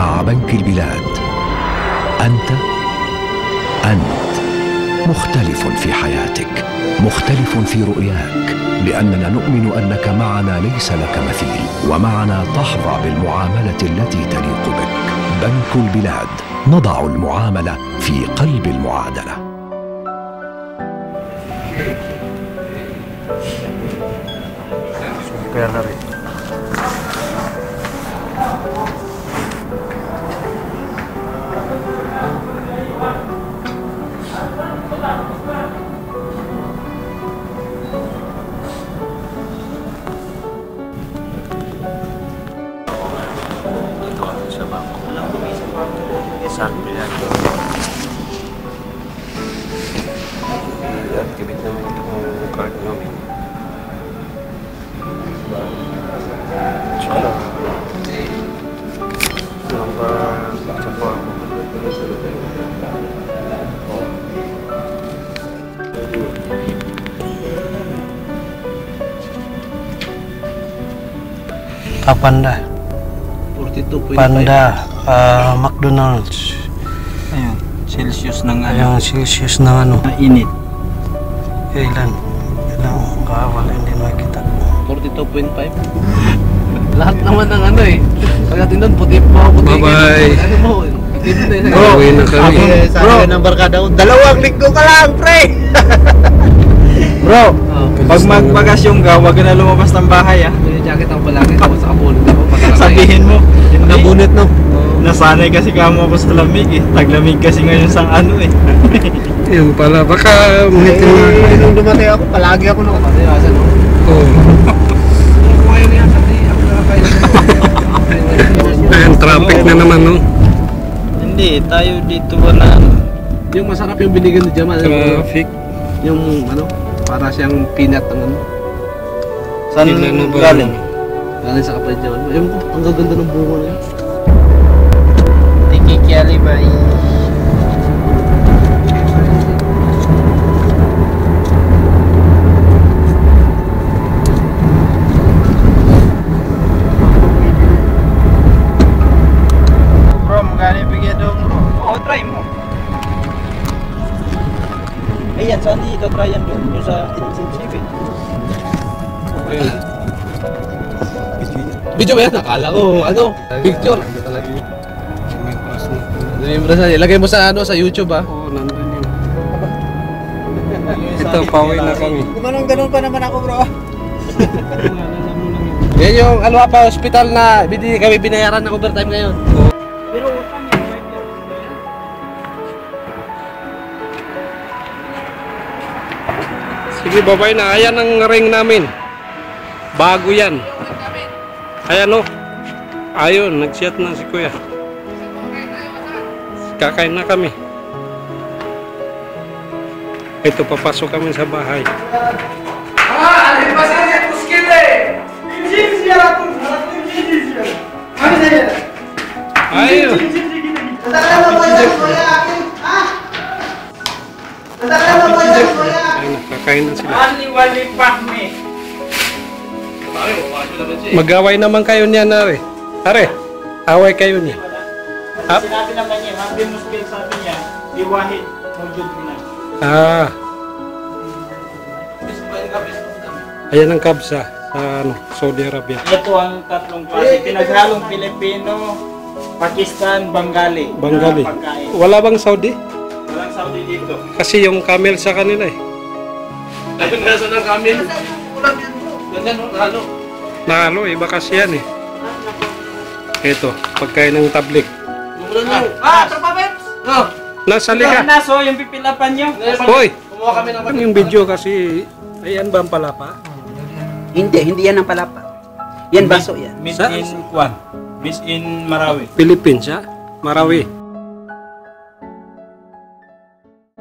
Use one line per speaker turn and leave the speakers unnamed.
مع بنك البلاد. أنت أنت مختلف في حياتك مختلف في رؤياك لأننا نؤمن أنك معنا ليس لك مثيل ومعنا تحظى بالمعاملة التي تليق بك. بنك البلاد نضع المعاملة في قلب المعادلة.
Kaya sẵn vì anh đất cái bên tôi có nhiều mình chỗ nào lòng và trong qua Học
văn đây.
42.5.
Panda. ah, McDonald's.
Ayun. Celsius ng ano.
Yung Celsius ng ano.
na init.
Ilan? Ilan? Kawal, hindi makita.
42.5. Lahat naman ng ano eh. Pagdating doon, puti po, puti.
Bye-bye.
Ano mo? Eh.
Uwi na kami.
Bro, ng barkada ko, dalawang linggo ka lang, pre!
Oh.
Bro, pag magpagasyong ka, huwag ka na lumabas ng bahay ah.
May jacket ako palagi, tapos ako. patalakay.
Sabihin mo,
Nabunot, no?
Nasanay kasi kamo ako sa lamig eh. Taglamig kasi ngayon sa ano eh.
Yun pala. Baka umitin
Eh,
na.
nung dumating ako, palagi ako nung
Pati asan mo?
Oh.
Kumain na yan, pati ako nakakain.
Ayan, traffic na naman, no?
Hindi, tayo dito wala.
Yung masarap yung binigyan ni Jamal. yung-
Traffic.
Yung ano, para siyang peanut ang ano.
Saan
Ilan na ba?
galing?
Galing sa kapatid Jamal. Yung ang gaganda ng bunga na yun.
Ayan, saan dito try yan doon? Yung sa insensitive.
Video ba yan? Nakala ko, ano, picture. Ano yung brasa? Ilagay mo sa ano sa YouTube ah.
Oo, nandun yun. Ito, pauwi na kami.
Gumanong ganun pa naman ako, bro.
Yan yung ano pa hospital na hindi kami binayaran ng overtime ngayon.
Sige, babay na. Ayan ang ring namin. Bago yan. Ayan, no? Ayun, nag-chat na si Kuya. Kakain na kami. Ito, papasok kami sa bahay. Ayun. Kakain na sila.
Wali-wali pahmi.
Mag-away naman kayo niyan, Are. Are, away kayo niya. Ah.
Sinabi naman niya, Hamdi Muslim sabi niya, Iwahid, Mujud na.
Ah. Ayan ang kabsa sa ano, Saudi Arabia.
Ito ang tatlong klase. Pinaghalong Pilipino, Pakistan, Bengali.
Bengali. Wala bang Saudi?
Walang Saudi dito.
Kasi yung camel sa kanila eh.
Ayun, nasa ng kami. Ganyan, no? Ano?
Nalo, iba kasi yan eh. Ito, pagkain ng tablik.
Ah, tropa Peps!
Oh,
Nasa liga.
Naso, yung pipilapan niyo.
Hoy,
kumuha kami ng
yung video kasi, ayan ba ang palapa?
Hindi, hindi yan ang palapa. Yan baso yan.
Miss in Kwan. Miss in Marawi.
Philippines ha? Marawi.